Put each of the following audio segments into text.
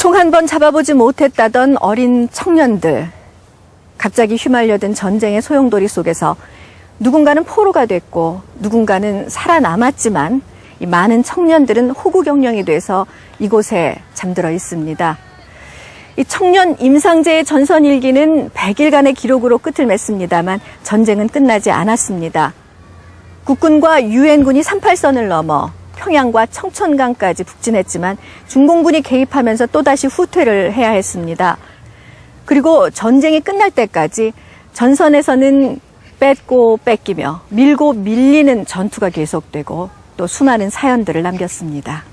총 한 번 잡아보지 못했다던 어린 청년들. 갑자기 휘말려든 전쟁의 소용돌이 속에서 누군가는 포로가 됐고 누군가는 살아남았지만 이 많은 청년들은 호구경령이 돼서 이곳에 잠들어 있습니다. 이 청년 임상재의 전선 일기는 100일간의 기록으로 끝을 맺습니다만 전쟁은 끝나지 않았습니다. 국군과 유엔군이 38선을 넘어 평양과 청천강까지 북진했지만 중공군이 개입하면서 또다시 후퇴를 해야 했습니다. 그리고 전쟁이 끝날 때까지 전선에서는 뺏고 뺏기며 밀고 밀리는 전투가 계속되고 또 수많은 사연들을 남겼습니다.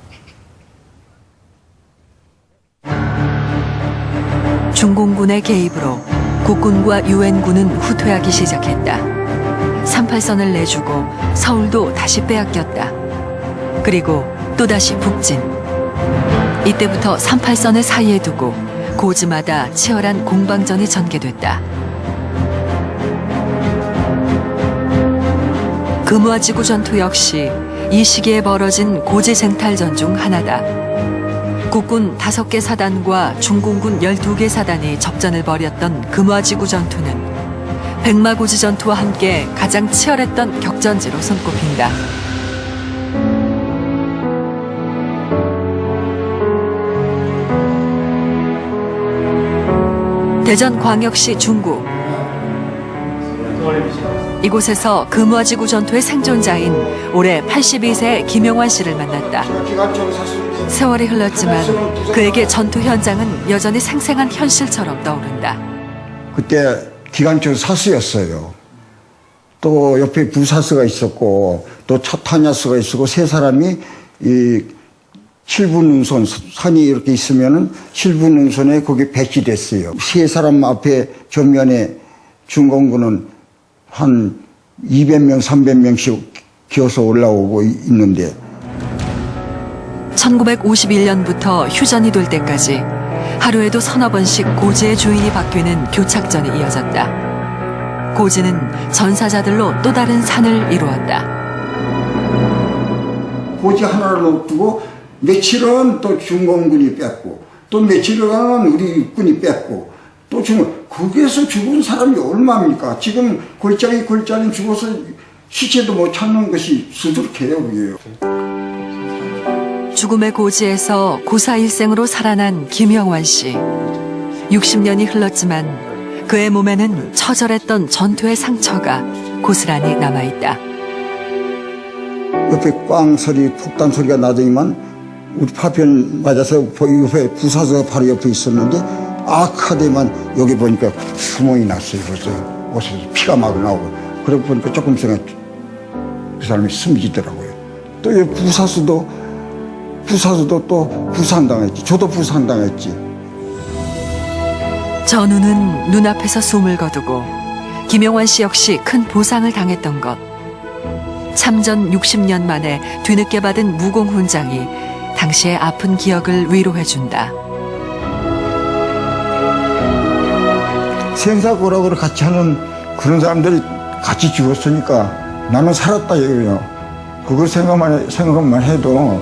중공군의 개입으로 국군과 유엔군은 후퇴하기 시작했다. 38선을 내주고 서울도 다시 빼앗겼다. 그리고 또다시 북진. 이때부터 38선을 사이에 두고 고지마다 치열한 공방전이 전개됐다. 금화 지구 전투 역시 이 시기에 벌어진 고지 쟁탈전 중 하나다. 국군 5개 사단과 중공군 12개 사단이 접전을 벌였던 금화지구 전투는 백마고지 전투와 함께 가장 치열했던 격전지로 손꼽힌다. 대전광역시 중구 이곳에서 금화지구 전투의 생존자인 올해 82세 김영환 씨를 만났다. 세월이 흘렀지만 그에게 전투 현장은 여전히 생생한 현실처럼 떠오른다. 그때 기관총 사수였어요. 또 옆에 부사수가 있었고 또 차타냐수가 있었고 세 사람이 이 칠부 능선 산이 이렇게 있으면은 칠부 능선에 거기 배치됐어요. 세 사람 앞에 전면에 중공군은 한 200명, 300명씩 기어서 올라오고 있는데 1951년부터 휴전이 될 때까지 하루에도 서너 번씩 고지의 주인이 바뀌는 교착전이 이어졌다. 고지는 전사자들로 또 다른 산을 이루었다. 고지 하나를 놔두고 며칠은 또 중공군이 뺐고 또 며칠은 우리 육군이 뺐고 또 중공 거기에서 죽은 사람이 얼마입니까? 지금 골짜기 골짜기 죽어서 시체도 못 찾는 것이 수두룩해요, 그게요. 죽음의 고지에서 고사 일생으로 살아난 김영환 씨. 60년이 흘렀지만 그의 몸에는 처절했던 전투의 상처가 고스란히 남아있다. 옆에 꽝 소리, 폭탄 소리가 나더니만 우리 파편 맞아서 옆에 부사수가 바로 옆에 있었는데 악하대만 여기 보니까 구멍이 났어요. 벌써 옷에서 피가 막 나오고. 그러고 보니까 조금 있으면 그 사람이 숨지더라고요. 또 이 부사수도 부사수도 또 부산당했지. 저도 부산당했지. 전우는 눈앞에서 숨을 거두고 김영환 씨 역시 큰 보상을 당했던 것. 참전 60년 만에 뒤늦게 받은 무공 훈장이 당시의 아픈 기억을 위로해준다. 생사고락으로 같이 하는 그런 사람들이 같이 죽었으니까 나는 살았다 이거요. 그거 생각만 생각만 해도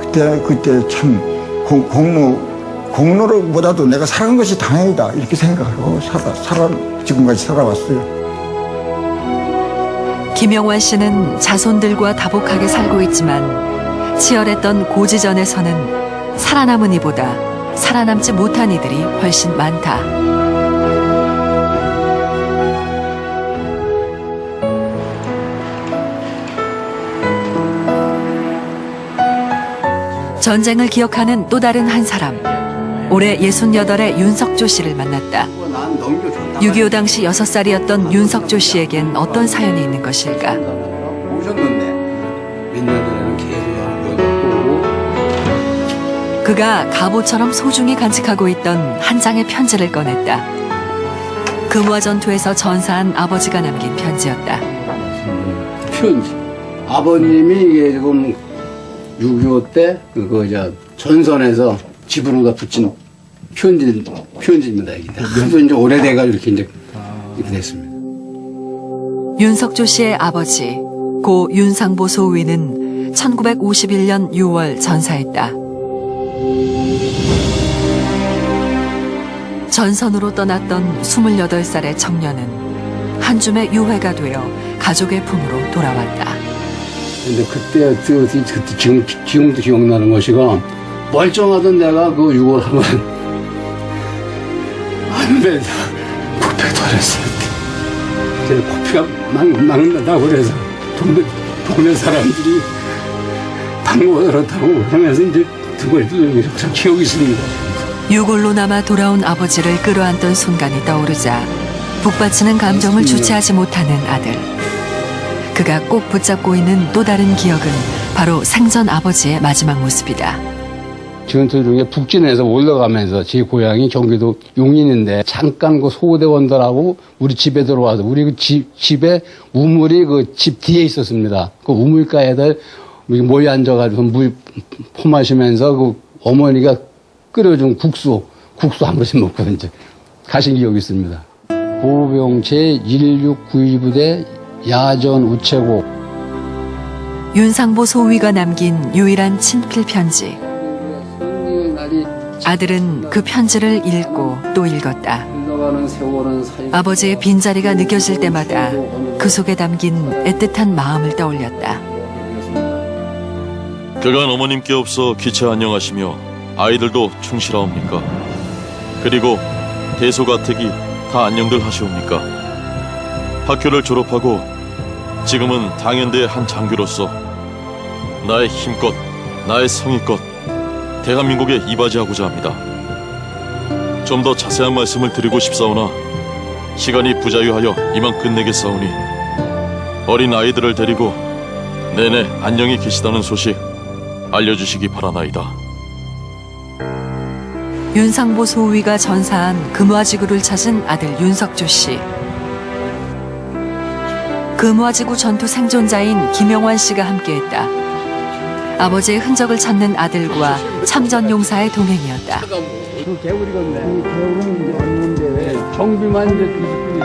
그때 그때 참 공, 공로 공로보다도 내가 살은 것이 다행이다 이렇게 생각하고 살아 살아 지금까지 살아왔어요. 김영환 씨는 자손들과 다복하게 살고 있지만 치열했던 고지전에서는 살아남은 이보다 살아남지 못한 이들이 훨씬 많다. 전쟁을 기억하는 또 다른 한 사람. 올해 68의 윤석조 씨를 만났다. 6.25 당시 6살이었던 윤석조 씨에겐 어떤 사연이 있는 것일까? 오셨는데 그가 갑오처럼 소중히 간직하고 있던 한 장의 편지를 꺼냈다. 금화 전투에서 전사한 아버지가 남긴 편지였다. 편지 아버님이 이게 지금 6.25때 그거 저 전선에서 집으로다 붙인 편지 편지입니다 이게 하도 이제 오래돼가지고 이렇게 이제 이렇게 됐습니다. 윤석조 씨의 아버지 고 윤상보 소위는 1951년 6월 전사했다. 전선으로 떠났던 28살의 청년은 한 줌의 유해가 되어 가족의 품으로 돌아왔다. 근데 그때, 그, 그때 지금, 지금도 기억나는 것이가 멀쩡하던 내가 그 6월 한번 안에 코피가 터졌을 때. 이제 코피가 막, 막는다고 그래서 동네, 동네 사람들이 당구 그렇다고 하면서 이제 그걸 항상 기억이 있습니다. 유골로 남아 돌아온 아버지를 끌어안던 순간이 떠오르자 북받치는 감정을 주체하지 못하는 아들. 그가 꼭 붙잡고 있는 또 다른 기억은 바로 생전 아버지의 마지막 모습이다. 전투 중에 북진에서 올라가면서 제 고향이 경기도 용인인데 잠깐 그 소대원들하고 우리 집에 들어와서 우리 그 집, 집에 우물이 그 집 뒤에 있었습니다. 그 우물가에들 모여 앉아가지고 물 포마시면서 그 어머니가 끓여준 국수, 국수 한 그릇씩 먹고 이제 가신 기억이 있습니다. 보병 제1691부대 야전 우체국 윤상보 소위가 남긴 유일한 친필 편지. 아들은 그 편지를 읽고 또 읽었다. 아버지의 빈자리가 느껴질 때마다 그 속에 담긴 애틋한 마음을 떠올렸다. 그간 어머님께 없어 기체 안녕하시며 아이들도 충실하옵니까? 그리고 대소가택이 다 안녕들 하시옵니까? 학교를 졸업하고 지금은 당연대의 한 장교로서 나의 힘껏 나의 성의껏 대한민국에 이바지하고자 합니다. 좀 더 자세한 말씀을 드리고 싶사오나 시간이 부자유하여 이만 끝내겠사오니 어린 아이들을 데리고 내내 안녕히 계시다는 소식 알려주시기 바라나이다. 윤상보 소위가 전사한 금화지구를 찾은 아들 윤석조 씨. 금화지구 전투 생존자인 김영환 씨가 함께했다. 아버지의 흔적을 찾는 아들과 참전 용사의 동행이었다. 그 개구리건데. 개구리는 이제 없는데. 정비만 이제 뒤집히지.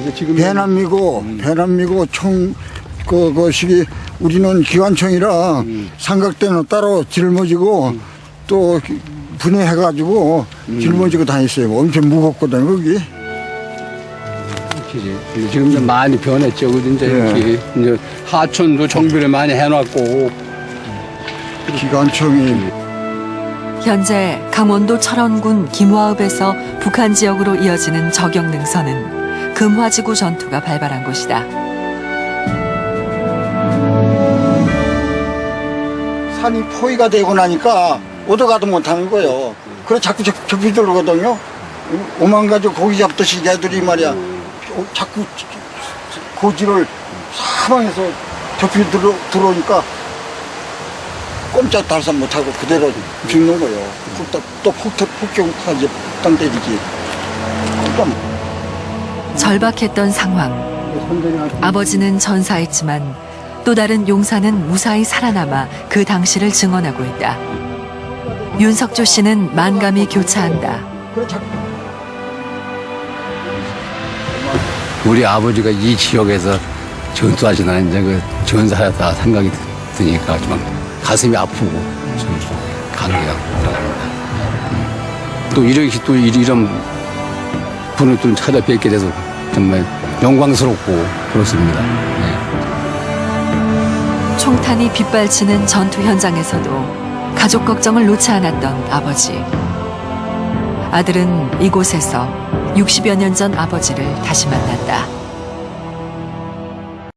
이게 지금 배남이고 배남이고 총 그, 그 시기 우리는 기관총이라 삼각대는 따로 짊어지고 또 분해해가지고 짊어지고 다녔어요. 엄청 무겁거든 거기. 그지. 지금 이제 많이 변했죠. 그지 이제 예. 이렇게 이제 하천도 정비를 많이 해놨고 기관총이 현재 강원도 철원군 김화읍에서 북한 지역으로 이어지는 저격 능선은 금화지구 전투가 발발한 곳이다. 산이 포위가 되고 나니까 오도가도 못하는 거예요. 그래 자꾸 접- 접히 들어거든요. 오만 가지 고기 잡듯이 걔들이 말이야. 어, 자꾸 고지를 사방에서 접히 들어, 들어오니까 꼼짝 달싹 못하고 그대로 죽는 거예요. 또, 또 폭격, 폭격까지 땅 때리지. 깜 절박했던 상황. 아버지는 전사했지만 또 다른 용사는 무사히 살아남아 그 당시를 증언하고 있다. 윤석조 씨는 만감이 교차한다. 우리 아버지가 이 지역에서 전투하시나 이제 그 전사했다 생각이 드니까 좀 가슴이 아프고 좀 감기가 들어갑니다. 또 이렇게 또 이- 이런 분을 또 찾아뵙게 돼서 정말 영광스럽고 그렇습니다. 네. 총탄이 빗발치는 전투 현장에서도 가족 걱정을 놓지 않았던 아버지. 아들은 이곳에서 60여 년 전 아버지를 다시 만났다.